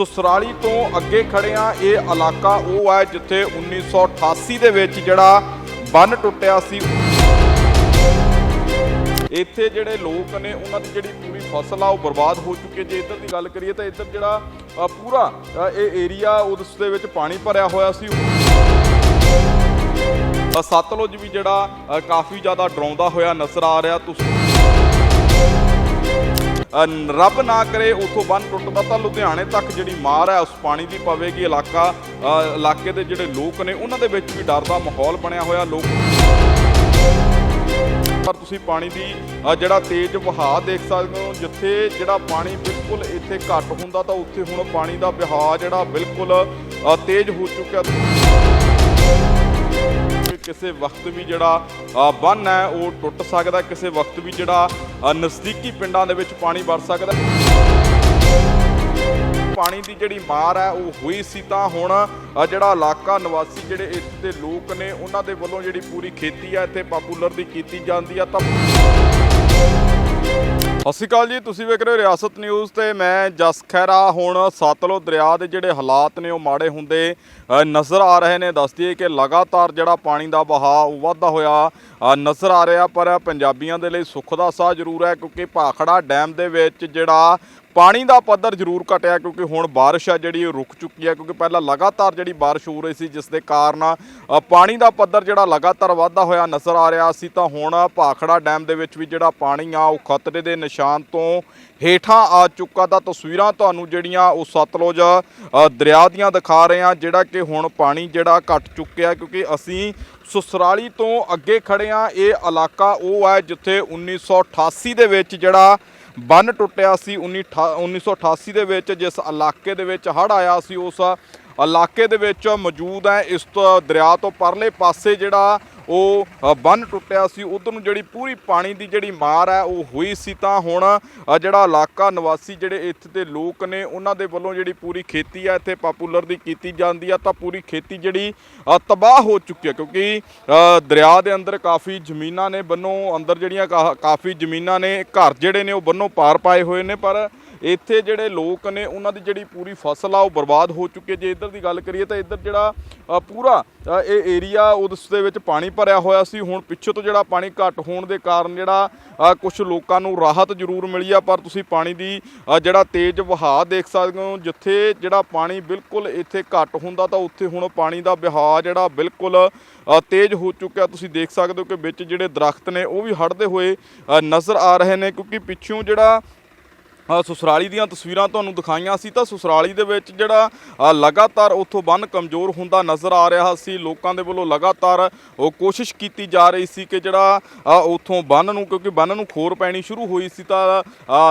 ਸੁਸਰਾਲੀ ਤੋਂ ਅੱਗੇ ਖੜੇ ਆ, ਇਹ ਇਲਾਕਾ ਉਹ ਹੈ ਜਿੱਥੇ 1988 ਦੇ ਵਿੱਚ ਜਿਹੜਾ ਬੰਨ ਟੁੱਟਿਆ ਸੀ। ਇੱਥੇ ਜਿਹੜੇ ਲੋਕ ਨੇ, ਉਹਨਾਂ ਦੀ ਜਿਹੜੀ ਪੂਰੀ ਫਸਲ ਆ, ਉਹ ਬਰਬਾਦ ਹੋ ਚੁੱਕੀ ਹੈ। ਜੇ ਇੱਧਰ ਦੀ ਗੱਲ ਕਰੀਏ ਤਾਂ ਇੱਧਰ ਜਿਹੜਾ ਪੂਰਾ ਇਹ ਏਰੀਆ, ਉਸ ਦੇ ਵਿੱਚ ਪਾਣੀ ਭਰਿਆ ਹੋਇਆ ਸੀ। ਸਤਲੁਜ ਵੀ ਜਿਹੜਾ ਕਾਫੀ ਜ਼ਿਆਦਾ ਡਰਾਉਂਦਾ ਹੋਇਆ ਨਜ਼ਰ ਆ ਰਿਹਾ। ਤੁਸੀਂ ਰੱਬ ਨਾ ਕਰੇ ਉਥੋਂ ਬੰਨ ਟੁੱਟਦਾ ਤਾਂ ਲੁਧਿਆਣੇ ਤੱਕ ਜਿਹੜੀ ਮਾਰ ਹੈ, ਉਸ ਪਾਣੀ ਦੀ ਪਵੇਗੀ। ਇਲਾਕਾ ਇਲਾਕੇ ਦੇ ਜਿਹੜੇ ਲੋਕ ਨੇ, ਉਹਨਾਂ ਦੇ ਵਿੱਚ ਵੀ ਡਰ ਦਾ ਮਾਹੌਲ ਬਣਿਆ ਹੋਇਆ। ਲੋਕ ਪਰ ਤੁਸੀਂ ਪਾਣੀ ਦੀ ਜਿਹੜਾ ਤੇਜ਼ ਵਹਾਅ ਦੇਖ ਸਕਦੇ ਹੋ, ਜਿੱਥੇ ਜਿਹੜਾ ਪਾਣੀ ਬਿਲਕੁਲ ਇੱਥੇ ਘੱਟ ਹੁੰਦਾ, ਤਾਂ ਉੱਥੇ ਹੁਣ ਪਾਣੀ ਦਾ ਵਹਾਅ ਜਿਹੜਾ ਬਿਲਕੁਲ ਤੇਜ਼ ਹੋ ਚੁੱਕਿਆ। ਕਿਸੇ ਵਕਤ ਵੀ ਜਿਹੜਾ ਬੰਨ ਹੈ, ਉਹ ਟੁੱਟ ਸਕਦਾ ਕਿਸੇ ਵਕਤ ਵੀ ਜਿਹੜਾ ਨਜ਼ਦੀਕੀ ਪਿੰਡਾਂ ਦੇ ਵਿੱਚ ਪਾਣੀ ਵੜ ਸਕਦਾ ਪਾਣੀ ਦੀ ਜਿਹੜੀ ਮਾਰ ਹੈ, ਉਹ ਹੋਈ ਸੀ ਤਾਂ ਹੁਣ ਜਿਹੜਾ ਇਲਾਕਾ ਨਿਵਾਸੀ ਜਿਹੜੇ ਇੱਥੇ ਦੇ ਲੋਕ ਨੇ, ਉਹਨਾਂ ਦੇ ਵੱਲੋਂ ਜਿਹੜੀ ਪੂਰੀ ਖੇਤੀ ਹੈ, ਇੱਥੇ ਪਾਪੂਲਰ ਦੀ ਕੀਤੀ ਜਾਂਦੀ ਆ ਤਾਂ ਸਤਿ ਸ਼੍ਰੀ ਅਕਾਲ ਜੀ, ਤੁਸੀਂ ਵੇਖ ਰਹੇ ਹੋ ਰਿਆਸਤ ਨਿਊਜ਼ ਤੇ ਮੈਂ ਜਸ ਖੈਰਾ ਹੁਣ ਸਤਲੋ ਦਰਿਆ ਦੇ ਜਿਹੜੇ ਹਾਲਾਤ ਨੇ, ਉਹ ਮਾੜੇ ਹੁੰਦੇ ਨਜ਼ਰ ਆ ਰਹੇ ਨੇ ਦੱਸ ਦਈਏ ਕਿ ਲਗਾਤਾਰ ਜਿਹੜਾ ਪਾਣੀ ਦਾ ਵਹਾਅ ਉਹ ਵਧਦਾ ਹੋਇਆ ਨਜ਼ਰ ਆ ਰਿਹਾ, ਪਰ ਪੰਜਾਬੀਆਂ ਦੇ ਲਈ ਸੁੱਖ ਦਾ ਸਾਹ ਜ਼ਰੂਰ ਹੈ, ਕਿਉਂਕਿ ਭਾਖੜਾ ਡੈਮ ਦੇ ਵਿੱਚ ਜਿਹੜਾ ਪਾਣੀ ਦਾ ਪੱਧਰ ਜ਼ਰੂਰ ਘਟਿਆ, ਕਿਉਂਕਿ ਹੁਣ ਬਾਰਿਸ਼ ਆ ਜਿਹੜੀ, ਉਹ ਰੁਕ ਚੁੱਕੀ ਹੈ, ਕਿਉਂਕਿ ਪਹਿਲਾਂ ਲਗਾਤਾਰ ਜਿਹੜੀ ਬਾਰਿਸ਼ ਹੋ ਰਹੀ ਸੀ, ਜਿਸ ਦੇ ਕਾਰਨ ਪਾਣੀ ਦਾ ਪੱਧਰ ਜਿਹੜਾ ਲਗਾਤਾਰ ਵਾਧਾ ਹੋਇਆ ਨਜ਼ਰ ਆ ਰਿਹਾ ਸੀ ਤਾਂ ਹੁਣ ਭਾਖੜਾ ਡੈਮ ਦੇ ਵਿੱਚ ਵੀ ਜਿਹੜਾ ਪਾਣੀ ਆ, ਉਹ ਖਤਰੇ ਦੇ ਨਿਸ਼ਾਨ ਤੋਂ ਹੇਠਾਂ ਆ ਚੁੱਕਾ, ਤਾਂ ਤਸਵੀਰਾਂ ਤੁਹਾਨੂੰ ਜਿਹੜੀਆਂ ਉਹ ਸਤਲੁਜ ਦਰਿਆ ਦੀਆਂ ਦਿਖਾ ਰਹੇ ਆ ਜਿਹੜਾ ਕਿ ਹੁਣ ਪਾਣੀ ਜਿਹੜਾ ਘਟ ਚੁੱਕਿਆ ਕਿਉਂਕਿ ਅਸੀਂ ਸੁਸਰਾਲੀ ਤੋਂ ਅੱਗੇ ਖੜੇ ਆ ਇਹ ਇਲਾਕਾ ਉਹ ਹੈ ਜਿੱਥੇ 1988 ਦੇ ਵਿੱਚ ਜਿਹੜਾ ਬੰਨ ਟੁੱਟਿਆ ਸੀ 19 1988 ਦੇ ਵਿੱਚ ਜਿਸ ਇਲਾਕੇ ਦੇ ਵਿੱਚ ਹੜ੍ਹ ਆਇਆ ਸੀ, ਉਸ ਇਲਾਕੇ ਦੇ ਵਿੱਚ ਮੌਜੂਦ ਹੈ ਇਸ ਦਰਿਆ ਤੋਂ ਪਰਲੇ ਪਾਸੇ ਜਿਹੜਾ ਉਹ ਅ, ਬੰਨ ਟੁੱਟਿਆ ਸੀ। ਉਧਰ ਨੂੰ ਜਿਹੜੀ ਪੂਰੀ ਪਾਣੀ ਦੀ ਜਿਹੜੀ ਮਾਰ ਹੈ ਉਹ ਹੋਈ ਸੀ। ਤਾਂ ਹੁਣ ਜਿਹੜਾ ਇਲਾਕਾ ਨਿਵਾਸੀ ਜਿਹੜੇ ਇੱਥੇ ਦੇ ਲੋਕ ਨੇ ਉਹਨਾਂ ਦੇ ਵੱਲੋਂ ਜਿਹੜੀ ਪੂਰੀ ਖੇਤੀ ਆ ਇੱਥੇ ਪਾਪੂਲਰ ਦੀ ਕੀਤੀ ਜਾਂਦੀ ਆ ਤਾਂ ਪੂਰੀ ਖੇਤੀ ਜਿਹੜੀ ਤਬਾਹ ਹੋ ਚੁੱਕੀ ਹੈ। ਕਿਉਂਕਿ ਦਰਿਆ ਦੇ ਅੰਦਰ ਕਾਫੀ ਜ਼ਮੀਨਾਂ ਨੇ। ਬੰਨੋਂ ਅੰਦਰ ਜਿਹੜੀਆਂ ਕਾ- ਕਾਫੀ ਜ਼ਮੀਨਾਂ ਨੇ ਘਰ ਜਿਹੜੇ ਨੇ ਉਹ ਬੰਨੋਂ ਪਾਰ ਪਾਏ ਹੋਏ ਨੇ। ਪਰ ਇੱਥੇ ਜਿਹੜੇ ਲੋਕ ਨੇ, ਉਹਨਾਂ ਦੀ ਜਿਹੜੀ ਪੂਰੀ ਫਸਲ ਆ, ਉਹ ਬਰਬਾਦ ਹੋ ਚੁੱਕੀ ਹੈ। ਜੇ ਇੱਧਰ ਦੀ ਗੱਲ ਕਰੀਏ ਤਾਂ ਇੱਧਰ ਜਿਹੜਾ ਪੂਰਾ ਇਹ ਏਰੀਆ ਉਸ ਦੇ ਵਿੱਚ ਪਾਣੀ ਭਰਿਆ ਹੋਇਆ ਸੀ। ਹੁਣ ਪਿੱਛੇ ਤੋਂ ਜਿਹੜਾ ਪਾਣੀ ਘੱਟ ਹੋਣ ਦੇ ਕਾਰਨ ਜਿਹੜਾ ਕੁਝ ਲੋਕਾਂ ਨੂੰ ਰਾਹਤ ਜ਼ਰੂਰ ਮਿਲੀ ਆ, ਪਰ ਤੁਸੀਂ ਪਾਣੀ ਦੀ ਜਿਹੜਾ ਤੇਜ਼ ਵਹਾਅ ਦੇਖ ਸਕਦੇ ਹੋ, ਜਿੱਥੇ ਜਿਹੜਾ ਪਾਣੀ ਬਿਲਕੁਲ ਇੱਥੇ ਘੱਟ ਹੁੰਦਾ, ਤਾਂ ਉੱਥੇ ਹੁਣ ਪਾਣੀ ਦਾ ਵਹਾਅ ਜਿਹੜਾ ਬਿਲਕੁਲ ਤੇਜ਼ ਹੋ ਚੁੱਕਿਆ। ਤੁਸੀਂ ਦੇਖ ਸਕਦੇ ਹੋ ਕਿ ਵਿੱਚ ਜਿਹੜੇ ਦਰਖਤ ਨੇ, ਉਹ ਵੀ ਹੜਦੇ ਹੋਏ ਨਜ਼ਰ ਆ ਰਹੇ ਨੇ, ਕਿਉਂਕਿ ਪਿੱਛੋਂ ਜਿਹੜਾ ਸੁਸਰਾਲੀ ਦੀਆਂ ਤਸਵੀਰਾਂ ਤੁਹਾਨੂੰ ਦਿਖਾਈਆਂ ਸੀ ਤਾਂ ਸੁਸਰਾਲੀ ਦੇ ਵਿੱਚ ਜਿਹੜਾ ਲਗਾਤਾਰ ਉੱਥੋਂ ਬੰਨ ਕਮਜ਼ੋਰ ਹੁੰਦਾ ਨਜ਼ਰ ਆ ਰਿਹਾ ਸੀ। ਲੋਕਾਂ ਦੇ ਵੱਲੋਂ ਲਗਾਤਾਰ ਉਹ ਕੋਸ਼ਿਸ਼ ਕੀਤੀ ਜਾ ਰਹੀ ਸੀ ਕਿ ਜਿਹੜਾ ਉੱਥੋਂ ਬੰਨ ਨੂੰ, ਕਿਉਂਕਿ ਬੰਨ ਨੂੰ ਖੋਰ ਪੈਣੀ ਸ਼ੁਰੂ ਹੋਈ ਸੀ ਤਾਂ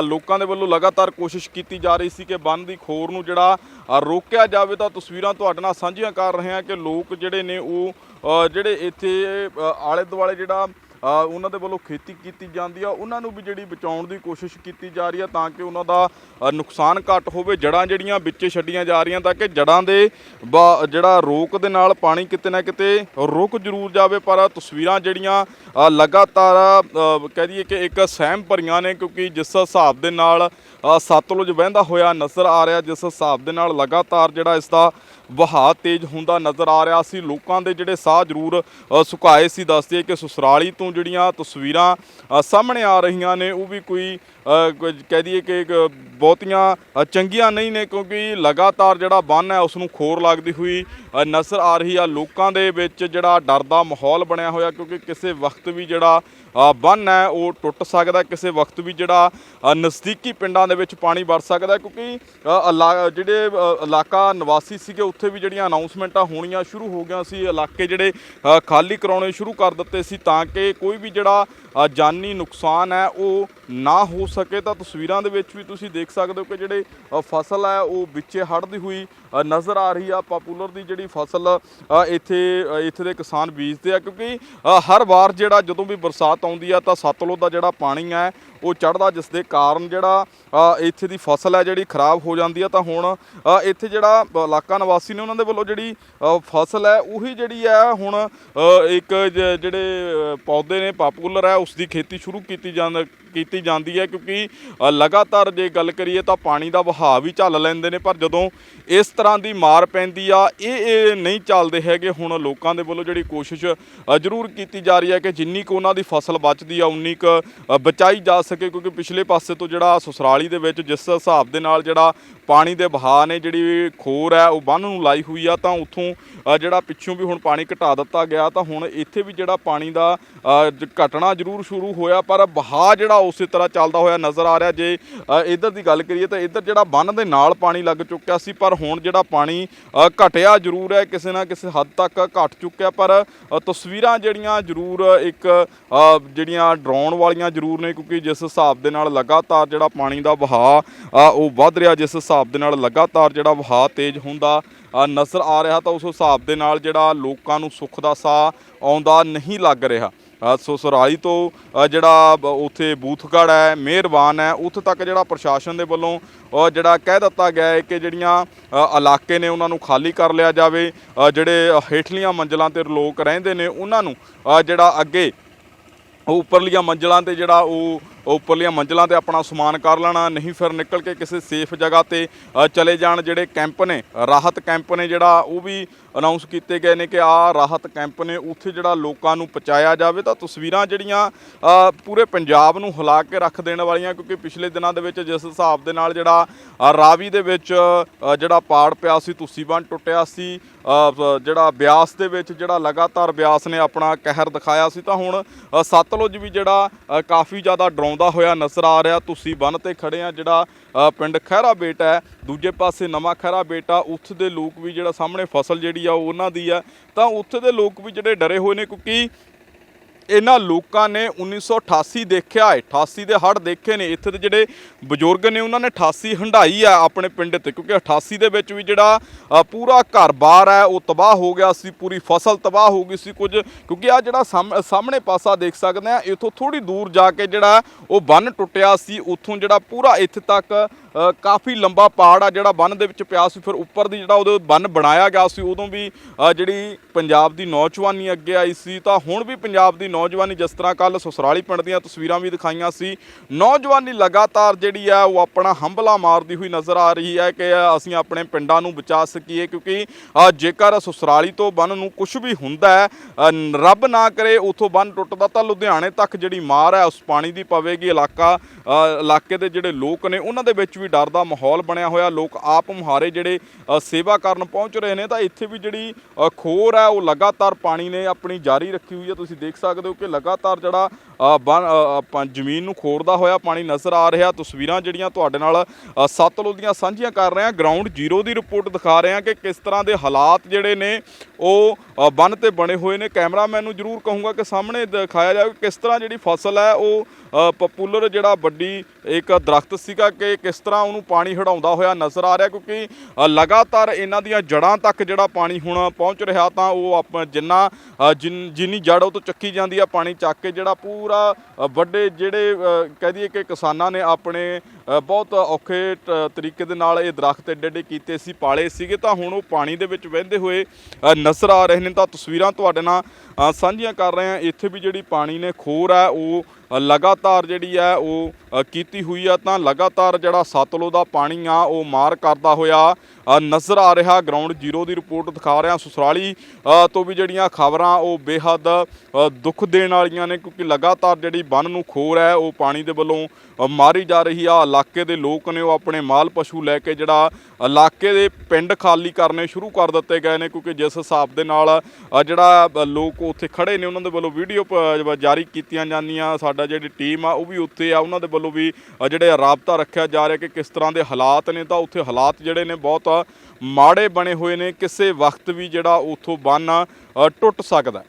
ਲੋਕਾਂ ਦੇ ਵੱਲੋਂ ਲਗਾਤਾਰ ਕੋਸ਼ਿਸ਼ ਕੀਤੀ ਜਾ ਰਹੀ ਸੀ ਕਿ ਬੰਨ ਦੀ ਖੋਰ ਨੂੰ ਜਿਹੜਾ ਰੋਕਿਆ ਜਾਵੇ। ਤਾਂ ਤਸਵੀਰਾਂ ਤੁਹਾਡੇ ਨਾਲ ਸਾਂਝੀਆਂ ਕਰ ਰਹੇ ਹਾਂ ਕਿ ਲੋਕ ਜਿਹੜੇ ਨੇ ਉਹ ਜਿਹੜੇ ਇੱਥੇ ਆਲੇ ਦੁਆਲੇ ਜਿਹੜਾ ਉਹਨਾਂ ਦੇ ਵੱਲੋਂ ਖੇਤੀ ਕੀਤੀ ਜਾਂਦੀ ਆ। ਉਹਨਾਂ ਨੂੰ ਵੀ ਜਿਹੜੀ ਬਚਾਉਣ ਦੀ ਕੋਸ਼ਿਸ਼ ਕੀਤੀ ਜਾ ਰਹੀ ਆ ਤਾਂ ਕਿ ਉਹਨਾਂ ਦਾ ਨੁਕਸਾਨ ਘੱਟ ਹੋਵੇ। ਜੜਾਂ ਜਿਹੜੀਆਂ ਵਿੱਚ ਛੱਡੀਆਂ ਜਾ ਰਹੀਆਂ ਤਾਂ ਕਿ ਜੜਾਂ ਦੇ ਬਾ- ਜਿਹੜਾ ਰੋਕ ਦੇ ਨਾਲ ਪਾਣੀ ਕਿਤੇ ਨਾ ਕਿਤੇ ਰੁਕ ਜ਼ਰੂਰ ਜਾਵੇ। ਪਰ ਤਸਵੀਰਾਂ ਜਿਹੜੀਆਂ ਲਗਾਤਾਰ ਕਹਿ ਦਈਏ ਕਿ ਇੱਕ ਸਹਿਮ ਭਰੀਆਂ ਨੇ ਕਿਉਂਕਿ ਜਿਸ ਹਿਸਾਬ ਦੇ ਨਾਲ ਸਤਲੁਜ ਵਹਿੰਦਾ ਹੋਇਆ ਨਜ਼ਰ ਆ ਰਿਹਾ। ਜਿਸ ਹਿਸਾਬ ਦੇ ਨਾਲ ਲਗਾਤਾਰ ਜਿਹੜਾ ਇਸ ਦਾ ਵਹਾਅ ਤੇਜ਼ ਹੁੰਦਾ ਨਜ਼ਰ ਆ ਰਿਹਾ ਸੀ। ਲੋਕਾਂ ਦੇ ਜਿਹੜੇ ਸਾਹ ਜ਼ਰੂਰ ਸੁਕਾਏ ਸੀ। ਦੱਸਦੇ ਕਿ ਸੁਸਰਾਲੀ ਤੋਂ ਜਿਹੜੀਆਂ ਤਸਵੀਰਾਂ ਸਾਹਮਣੇ ਆ ਰਹੀਆਂ ਨੇ, ਉਹ ਵੀ ਕੋਈ ਕਹਿ ਦਈਏ ਕਿ ਬਹੁਤੀਆਂ ਚੰਗੀਆਂ ਨਹੀਂ ਨੇ ਕਿਉਂਕਿ ਲਗਾਤਾਰ ਜਿਹੜਾ ਬੰਨ ਹੈ, ਉਸ ਨੂੰ ਖੋਰ ਲੱਗਦੀ ਹੋਈ ਨਜ਼ਰ ਆ ਰਹੀ ਆ। ਲੋਕਾਂ ਦੇ ਵਿੱਚ ਜਿਹੜਾ ਡਰ ਦਾ ਮਾਹੌਲ ਬਣਿਆ ਹੋਇਆ ਕਿਉਂਕਿ ਕਿਸੇ ਵਕਤ ਵੀ ਜਿਹੜਾ ਬੰਨ ਹੈ, ਉਹ ਟੁੱਟ ਸਕਦਾ। ਕਿਸੇ ਵਕਤ ਵੀ ਜਿਹੜਾ ਨਜ਼ਦੀਕੀ ਪਿੰਡਾਂ ਦੇ ਵਿੱਚ ਪਾਣੀ ਵੜ ਸਕਦਾ ਕਿਉਂਕਿ ਇਲਾ- ਜਿਹੜੇ ਇਲਾਕਾ ਨਿਵਾਸੀ ਸੀਗੇ ਉੱਥੇ ਵੀ ਜਿਹੜੀਆਂ ਅਨਾਉਂਸਮੈਂਟਾਂ ਹੋਣੀਆਂ ਸ਼ੁਰੂ ਹੋ ਗਈਆਂ ਸੀ, ਇਲਾਕੇ ਜਿਹੜੇ ਖਾਲੀ ਕਰਾਉਣੇ ਸ਼ੁਰੂ ਕਰ ਦਿੱਤੇ ਸੀ ਤਾਂ ਕਿ ਕੋਈ ਵੀ ਜਿਹੜਾ ਜਾਨੀ ਨੁਕਸਾਨ ਹੈ ਉਹ ਨਾ ਹੋ ਸਕੇ। ਤਾਂ ਤਸਵੀਰਾਂ ਦੇ ਵਿੱਚ ਵੀ ਤੁਸੀਂ ਦੇਖ ਸਕਦੇ ਹੋ ਕਿ ਜਿਹੜੇ ਫਸਲ ਹੈ ਉਹ ਵਿੱਚੇ ਹੜਦੀ ਹੋਈ ਨਜ਼ਰ ਆ ਰਹੀ ਆ। ਪਪੂਲਰ ਦੀ ਜਿਹੜੀ ਫਸਲ ਇੱਥੇ ਇੱਥੇ ਦੇ ਕਿਸਾਨ ਬੀਜਦੇ ਆ ਕਿਉਂਕਿ ਹਰ ਵਾਰ ਜਿਹੜਾ ਜਦੋਂ ਵੀ ਬਰਸਾਤ ਆਉਂਦੀ ਆ ਤਾਂ ਸਤਲੁਜ ਦਾ ਜਿਹੜਾ ਪਾਣੀ ਹੈ ਉਹ ਚੜਦਾ ਜਿਸ ਦੇ ਕਾਰਨ ਜਿਹੜਾ ਇੱਥੇ ਦੀ ਫਸਲ ਹੈ ਜਿਹੜੀ ਖਰਾਬ ਹੋ ਜਾਂਦੀ ਹੈ, ਤਾਂ ਹੁਣ ਇੱਥੇ ਜਿਹੜਾ ਇਲਾਕਾ ਨਿਵਾਸੀ ਨੇ ਉਹਨਾਂ ਦੇ ਵੱਲੋਂ ਜਿਹੜੀ ਫਸਲ ਹੈ, ਉਹੀ ਜਿਹੜੀ ਹੈ, ਹੁਣ ਇੱਕ ਜਿਹੜੇ ਪੌਦੇ ਨੇ, ਪਾਪੂਲਰ ਹੈ ਉਸ ਦੀ ਖੇਤੀ ਸ਼ੁਰੂ ਕੀਤੀ ਜਾਂਦਾ ਕੀਤੀ ਜਾਂਦੀ ਹੈ, ਕਿਉਂਕਿ ਲਗਾਤਾਰ ਜੇ ਗੱਲ ਕਰੀਏ ਤਾਂ ਪਾਣੀ ਦਾ ਵਹਾਅ ਵੀ ਝੱਲ ਲੈਂਦੇ ਨੇ, ਪਰ ਜਦੋਂ ਇਸ ਤਰ੍ਹਾਂ ਦੀ ਮਾਰ ਪੈਂਦੀ ਆ, ਇਹ ਇਹ ਨਹੀਂ ਚੱਲਦੇ ਹੈਗੇ, ਹੁਣ ਲੋਕਾਂ ਦੇ ਵੱਲੋਂ ਜਿਹੜੀ ਕੋਸ਼ਿਸ਼ ਜ਼ਰੂਰ ਕੀਤੀ ਜਾ ਰਹੀ ਹੈ ਕਿ ਜਿੰਨੀ ਕੁ ਉਹਨਾਂ ਦੀ ਫਸਲ ਬਚਦੀ ਆ, ਉਨੀ ਕੁ ਬਚਾਈ ਜਾ ਸਕੇ ਕਿਉਂਕਿ ਪਿਛਲੇ ਪਾਸੇ ਤੋਂ ਜਿਹੜਾ ਸਸਰਾਲੀ ਦੇ ਵਿੱਚ ਜਿਸ ਹਿਸਾਬ ਦੇ ਨਾਲ ਜਿਹੜਾ ਪਾਣੀ ਦੇ ਵਹਾਅ ਨੇ ਜਿਹੜੀ ਖੋਰ ਹੈ ਉਹ ਬੰਨ ਨੂੰ ਲਾਈ ਹੋਈ ਆ ਤਾਂ ਉੱਥੋਂ ਜਿਹੜਾ ਪਿੱਛੋਂ ਵੀ ਹੁਣ ਪਾਣੀ ਘਟਾ ਦਿੱਤਾ ਗਿਆ ਤਾਂ ਹੁਣ ਇੱਥੇ ਵੀ ਜਿਹੜਾ ਪਾਣੀ ਦਾ ਘਟਣਾ ਜ਼ਰੂਰ ਸ਼ੁਰੂ ਹੋਇਆ ਪਰ ਵਹਾਅ ਜਿਹੜਾ ਉਸੇ ਤਰ੍ਹਾਂ ਚੱਲਦਾ ਹੋਇਆ ਨਜ਼ਰ ਆ ਰਿਹਾ। ਜੇ ਅ, ਇੱਧਰ ਦੀ ਗੱਲ ਕਰੀਏ ਤਾਂ ਇੱਧਰ ਜਿਹੜਾ ਬੰਨ ਦੇ ਨਾਲ ਪਾਣੀ ਲੱਗ ਚੁੱਕਿਆ ਸੀ ਪਰ ਹੁਣ ਜਿਹੜਾ ਪਾਣੀ ਘਟਿਆ ਜ਼ਰੂਰ ਹੈ ਕਿਸੇ ਨਾ ਕਿਸੇ ਹੱਦ ਤੱਕ ਘਟ ਚੁੱਕਿਆ ਪਰ ਤਸਵੀਰਾਂ ਜਿਹੜੀਆਂ ਜ਼ਰੂਰ ਇੱਕ ਜਿਹੜੀਆਂ ਡਰਾਉਣ ਵਾਲੀਆਂ ਜ਼ਰੂਰ ਨੇ ਕਿਉਂਕਿ ਜਿਸ ਹਿਸਾਬ ਦੇ ਨਾਲ ਲਗਾਤਾਰ ਜਿਹੜਾ ਪਾਣੀ ਦਾ ਵਹਾਅ ਉਹ ਵੱਧ ਰਿਹਾ ਜਿਸ ਹਿਸਾਬ ਹਿਸਾਬ ਦੇ ਨਾਲ ਲਗਾਤਾਰ ਜਿਹੜਾ ਵਹਾਅ ਤੇਜ਼ ਹੁੰਦਾ ਨਜ਼ਰ ਆ ਰਿਹਾ ਤਾਂ ਉਸ ਹਿਸਾਬ ਦੇ ਨਾਲ ਜਿਹੜਾ ਲੋਕਾਂ ਨੂੰ ਸੁੱਖ ਦਾ ਸਾਹ ਆਉਂਦਾ ਨਹੀਂ ਲੱਗ ਰਿਹਾ। ਸੋ ਸਰਾਲੀ ਤੋਂ ਜਿਹੜਾ ਉੱਥੇ ਬੂਥਗੜ ਹੈ, ਮਿਹਰਬਾਨ ਹੈ, ਉੱਥੇ ਤੱਕ ਜਿਹੜਾ ਪ੍ਰਸ਼ਾਸਨ ਦੇ ਵੱਲੋਂ ਜਿਹੜਾ ਕਹਿ ਦਿੱਤਾ ਗਿਆ ਹੈ ਕਿ ਜਿਹੜੀਆਂ ਇਲਾਕੇ ਨੇ ਉਹਨਾਂ ਨੂੰ ਖਾਲੀ ਕਰ ਲਿਆ ਜਾਵੇ ਜਿਹੜੇ ਹੇਠਲੀਆਂ ਮੰਜ਼ਲਾਂ ਤੇ ਲੋਕ ਰਹਿੰਦੇ ਨੇ, ਉਹਨਾਂ ਨੂੰ ਜਿਹੜਾ ਅੱਗੇ ਉੱਪਰਲੀਆਂ ਮੰਜ਼ਲਾਂ ਤੇ ਜਿਹੜਾ ਉਹ ਉੱਪਰਲੀਆਂ ਮੰਜ਼ਲਾਂ ਤੇ ਆਪਣਾ ਸਮਾਨ ਕਰ ਲੈਣਾ, ਨਹੀਂ ਫਿਰ ਨਿਕਲ ਕੇ ਕਿਸੇ ਸੇਫ ਜਗ੍ਹਾ ਤੇ ਚਲੇ ਜਾਣ ਜਿਹੜੇ ਕੈਂਪ ਨੇ, ਰਾਹਤ ਕੈਂਪ ਨੇ ਜਿਹੜਾ, ਉਹ ਵੀ ਅਨਾਉਂਸ ਕੀਤੇ ਗਏ ਨੇ ਕਿ ਆ ਰਾਹਤ ਕੈਂਪ ਨੇ, ਉੱਥੇ ਜਿਹੜਾ ਲੋਕਾਂ ਨੂੰ ਪਹੁੰਚਾਇਆ ਜਾਵੇ, ਤਾਂ ਤਸਵੀਰਾਂ ਜਿਹੜੀਆਂ ਪੂਰੇ ਪੰਜਾਬ ਨੂੰ ਹਿਲਾ ਕੇ ਰੱਖ ਦੇਣ ਵਾਲੀਆਂ, ਕਿਉਂਕਿ ਪਿਛਲੇ ਦਿਨਾਂ ਦੇ ਵਿੱਚ ਜਿਸ ਹਿਸਾਬ ਦੇ ਨਾਲ ਜਿਹੜਾ ਰਾਵੀ ਦੇ ਵਿੱਚ ਜਿਹੜਾ ਪਾੜ ਪਿਆ ਸੀ, ਤੁਸੀਂ ਬੰਨ ਟੁੱਟਿਆ ਸੀ ਜਿਹੜਾ ਬਿਆਸ ਦੇ ਵਿੱਚ ਜਿਹੜਾ ਲਗਾਤਾਰ ਬਿਆਸ ਨੇ ਆਪਣਾ ਕਹਿਰ ਦਿਖਾਇਆ ਸੀ, ਤਾਂ ਹੁਣ ਸਤਲੁਜ ਵੀ ਜਿਹੜਾ ਕਾਫੀ ਜ਼ਿਆਦਾ ਡਰਾਉਂਦਾ ਹੋਇਆ ਨਜ਼ਰ ਆ ਰਿਹਾ। ਤੁਸੀਂ ਬੰਨ ਤੇ ਖੜੇ ਆ, ਜਿਹੜਾ ਪਿੰਡ ਖਹਿਰਾ ਬੇਟਾ ਹੈ, ਦੂਜੇ ਪਾਸੇ ਨਵਾਂ ਖਹਿਰਾ ਬੇਟਾ ਉੱਥੇ ਦੇ ਲੋਕ ਵੀ ਜਿਹੜਾ ਸਾਹਮਣੇ ਫਸਲ ਜਿਹੜੀ ਆ, ਉਹ ਉਹਨਾਂ ਦੀ ਆ। ਤਾਂ ਉੱਥੇ ਦੇ ਲੋਕ ਵੀ ਜਿਹੜੇ ਡਰੇ ਹੋਏ ਨੇ, ਕਿਉਂਕਿ ਇਹਨਾਂ ਲੋਕਾਂ ਨੇ 1988 ਦੇਖਿਆ ਹੈ। 88 ਦੇ ਹੜ੍ਹ ਦੇਖੇ ਨੇ। ਇੱਥੇ ਦੇ ਜਿਹੜੇ ਬਜ਼ੁਰਗ ਨੇ, ਉਹਨਾਂ ਨੇ 88 ਹੰਡਾਈ ਆ ਆਪਣੇ ਪਿੰਡ ਤੇ। ਕਿਉਂਕਿ 88 ਦੇ ਵਿੱਚ ਵੀ ਜਿਹੜਾ ਪੂਰਾ ਘਰ-ਬਾਰ ਹੈ, ਉਹ ਤਬਾਹ ਹੋ ਗਿਆ ਸੀ, ਪੂਰੀ ਫਸਲ ਤਬਾਹ ਹੋ ਗਈ ਸੀ ਕੁਝ। ਕਿਉਂਕਿ ਆ ਜਿਹੜਾ ਸਾਹਮ- ਸਾਹਮਣੇ ਪਾਸਾ ਦੇਖ ਸਕਦੇ ਆ ਇਥੋਂ ਥੋੜੀ ਦੂਰ ਜਾ ਕੇ ਜਿਹੜਾ ਉਹ ਬੰਨ ਟੁੱਟਿਆ ਸੀ। ਉੱਥੋਂ ਜਿਹੜਾ ਪੂਰਾ ਇੱਥੇ ਤੱਕ ਕਾਫੀ ਲੰਬਾ ਪਾੜ ਆ ਜਿਹੜਾ ਬੰਨ ਦੇ ਵਿੱਚ ਪਿਆ ਸੀ। ਫਿਰ ਉੱਪਰ ਦੀ ਜਿਹੜਾ ਉਹਦੇ ਬੰਨ ਬਣਾਇਆ ਗਿਆ ਸੀ, ਉਦੋਂ ਵੀ ਜਿਹੜੀ ਪੰਜਾਬ ਦੀ ਨੌਜਵਾਨੀ ਅੱਗੇ ਆਈ ਸੀ, ਤਾਂ ਹੁਣ ਵੀ ਪੰਜਾਬ ਦੀ ਨੌਜਵਾਨੀ ਜਿਸ ਤਰ੍ਹਾਂ ਕੱਲ ਸਸਰਾਲੀ ਪਿੰਡ ਦੀਆਂ ਤਸਵੀਰਾਂ ਵੀ ਦਿਖਾਈਆਂ ਸੀ। ਨੌਜਵਾਨੀ ਲਗਾਤਾਰ ਜਿਹੜੀ ਆ, ਉਹ ਆਪਣਾ ਹੰਬਲਾ ਮਾਰਦੀ ਹੋਈ ਨਜ਼ਰ ਆ ਰਹੀ ਹੈ ਕਿ ਅਸੀਂ ਆਪਣੇ ਪਿੰਡਾਂ ਨੂੰ ਬਚਾ ਸਕੀਏ, ਕਿਉਂਕਿ ਜੇਕਰ ਸਸਰਾਲੀ ਤੋਂ ਬੰਨ ਨੂੰ ਕੁਝ ਵੀ ਹੁੰਦਾ ਹੈ ਰੱਬ ਨਾ ਕਰੇ, ਉਥੋਂ ਬੰਨ ਟੁੱਟਦਾ ਤਾਂ ਲੁਧਿਆਣੇ ਤੱਕ ਜਿਹੜੀ ਮਾਰ ਹੈ, ਉਸ ਪਾਣੀ ਦੀ ਪਵੇਗੀ ਇਲਾਕਾ ਇਲਾਕੇ ਦੇ ਜਿਹੜੇ ਲੋਕ ਨੇ, ਉਹਨਾਂ ਦੇ ਵਿੱਚ ਵੀ ਡਰ ਦਾ ਮਾਹੌਲ ਬਣਿਆ ਹੋਇਆ। ਲੋਕ ਆਪ ਮੁਹਾਰੇ ਜਿਹੜੇ ਸੇਵਾ ਕਰਨ ਪਹੁੰਚ ਰਹੇ ਨੇ, ਤਾਂ ਇੱਥੇ ਵੀ ਜਿਹੜੀ ਖੋਰ ਹੈ, ਉਹ ਲਗਾਤਾਰ ਪਾਣੀ ਨੇ ਆਪਣੀ ਜਾਰੀ ਰੱਖੀ ਹੋਈ ਹੈ। ਤੁਸੀਂ ਦੇਖ ਸਕਦੇ ਹੋ ਕਿ ਲਗਾਤਾਰ ਜਿਹੜਾ ਬਨ ਜ਼ਮੀਨ ਨੂੰ ਖੋਰਦਾ ਹੋਇਆ ਪਾਣੀ ਨਜ਼ਰ ਆ ਰਿਹਾ। ਤਸਵੀਰਾਂ ਜਿਹੜੀਆਂ ਤੁਹਾਡੇ ਨਾਲ ਸਤਲੁਜ ਦੀਆਂ ਸਾਂਝੀਆਂ ਕਰ ਰਹੇ ਹਾਂ। ਗਰਾਊਂਡ ਜ਼ੀਰੋ ਦੀ ਰਿਪੋਰਟ ਦਿਖਾ ਰਹੇ ਹਾਂ ਕਿ ਕਿਸ ਤਰ੍ਹਾਂ ਦੇ ਹਾਲਾਤ ਜਿਹੜੇ ਨੇ ਉਹ ਅ, ਬੰਨ ਤੇ ਬਣੇ ਹੋਏ ਨੇ। ਕੈਮਰਾਮੈਨ ਨੂੰ ਜ਼ਰੂਰ ਕਹੂੰਗਾ ਕਿ ਸਾਹਮਣੇ ਦਿਖਾਇਆ ਜਾਵੇ ਕਿਸ ਤਰ੍ਹਾਂ ਜਿਹੜੀ ਫਸਲ ਹੈ ਉਹ ਪਪੂਲਰ ਜਿਹੜਾ ਵੱਡੀ ਇੱਕ ਦਰਖਤ ਸੀਗਾ ਕਿ ਕਿਸ ਤਰ੍ਹਾਂ ਉਹਨੂੰ ਪਾਣੀ ਹਟਾਉਂਦਾ ਹੋਇਆ ਨਜ਼ਰ ਆ ਰਿਹਾ। ਕਿਉਂਕਿ ਲਗਾਤਾਰ ਇਹਨਾਂ ਦੀਆਂ ਜੜਾਂ ਤੱਕ ਜਿਹੜਾ ਪਾਣੀ ਹੁਣ ਪਹੁੰਚ ਰਿਹਾ ਤਾਂ ਉਹ ਆਪ ਜਿੰਨਾ ਅ, ਜਿੰਨੀ ਜੜ ਉਹ ਤੋਂ ਚੱਕੀ ਜਾਂਦੀ ਆ ਪਾਣੀ ਚੱਕ ਕੇ ਜਿਹੜਾ ਪੂਰਾ ਪੂਰਾ ਵੱਡੇ ਜਿਹੜੇ ਕਹਿ ਦਈਏ ਕਿ ਕਿਸਾਨਾਂ ਨੇ ਆਪਣੇ ਬਹੁਤ ਔਖੇ ਟ- ਤਰੀਕੇ ਦੇ ਨਾਲ ਇਹ ਦਰਖਤ ਏਡੇ ਏਡੇ ਕੀਤੇ ਸੀ, ਪਾਲੇ ਸੀਗੇ, ਤਾਂ ਹੁਣ ਉਹ ਪਾਣੀ ਦੇ ਵਿੱਚ ਵਹਿੰਦੇ ਹੋਏ ਨਜ਼ਰ ਆ ਰਹੇ ਨੇ। ਤਾਂ ਤਸਵੀਰਾਂ ਤੁਹਾਡੇ ਨਾਲ ਸਾਂਝੀਆਂ ਕਰ ਰਹੇ ਹਾਂ। ਇੱਥੇ ਵੀ ਜਿਹੜੀ ਪਾਣੀ ਨੇ ਖੋਰ ਹੈ, ਉਹ ਲਗਾਤਾਰ ਜਿਹੜੀ ਹੈ ਉਹ ਕੀਤੀ ਹੋਈ ਆ, ਤਾਂ ਲਗਾਤਾਰ ਜਿਹੜਾ ਸਤਲੋ ਦਾ ਪਾਣੀ ਆ, ਉਹ ਮਾਰ ਕਰਦਾ ਹੋਇਆ ਨਜ਼ਰ ਆ ਰਿਹਾ। ਗਰਾਊਂਡ ਜ਼ੀਰੋ ਦੀ ਰਿਪੋਰਟ ਦਿਖਾ ਰਿਹਾ ਸੁਸਰਾਲੀ ਤੋਂ ਵੀ ਜਿਹੜੀਆਂ ਖਬਰਾਂ, ਉਹ ਬੇਹੱਦ ਦੁੱਖ ਦੇਣ ਵਾਲੀਆਂ ਨੇ, ਕਿਉਂਕਿ ਲਗਾਤਾਰ ਜਿਹੜੀ ਬੰਨ ਨੂੰ ਖੋਰ ਹੈ, ਉਹ ਪਾਣੀ ਦੇ ਵੱਲੋਂ ਮਾਰੀ ਜਾ ਰਹੀ ਆ। ਇਲਾਕੇ ਦੇ ਲੋਕ ਨੇ ਉਹ ਆਪਣੇ ਮਾਲ ਪਸ਼ੂ ਲੈ ਕੇ ਜਿਹੜਾ, ਇਲਾਕੇ ਦੇ ਪਿੰਡ ਖਾਲੀ ਕਰਨੇ ਸ਼ੁਰੂ ਕਰ ਦਿੱਤੇ ਗਏ ਨੇ, ਕਿਉਂਕਿ ਜਿਸ ਹਿਸਾਬ ਦੇ ਨਾਲ ਜਿਹੜਾ ਲੋਕ ਉੱਥੇ ਖੜੇ ਨੇ, ਉਹਨਾਂ ਦੇ ਵੱਲੋਂ ਵੀਡੀਓ, ਪ- ਜਾਰੀ ਕੀਤੀਆਂ ਜਾਂਦੀਆਂ। ਸਾਡੇ ਜਿਹੜੀ ਟੀਮ ਆ ਉਹ ਵੀ ਉੱਥੇ ਆ ਉਹਨਾਂ ਦੇ ਵੱਲੋਂ ਵੀ ਅ, ਜਿਹੜੇ ਰਾਬਤਾ ਰੱਖਿਆ ਜਾ ਰਿਹਾ ਕਿ ਕਿਸ ਤਰ੍ਹਾਂ ਦੇ ਹਾਲਾਤ ਨੇ ਤਾਂ ਉੱਥੇ ਹਾਲਾਤ ਜਿਹੜੇ ਨੇ ਬਹੁਤ ਮਾੜੇ ਬਣੇ ਹੋਏ ਨੇ ਕਿਸੇ ਵਕਤ ਵੀ ਜਿਹੜਾ ਉੱਥੋਂ ਬੰਨ ਟੁੱਟ ਸਕਦਾ।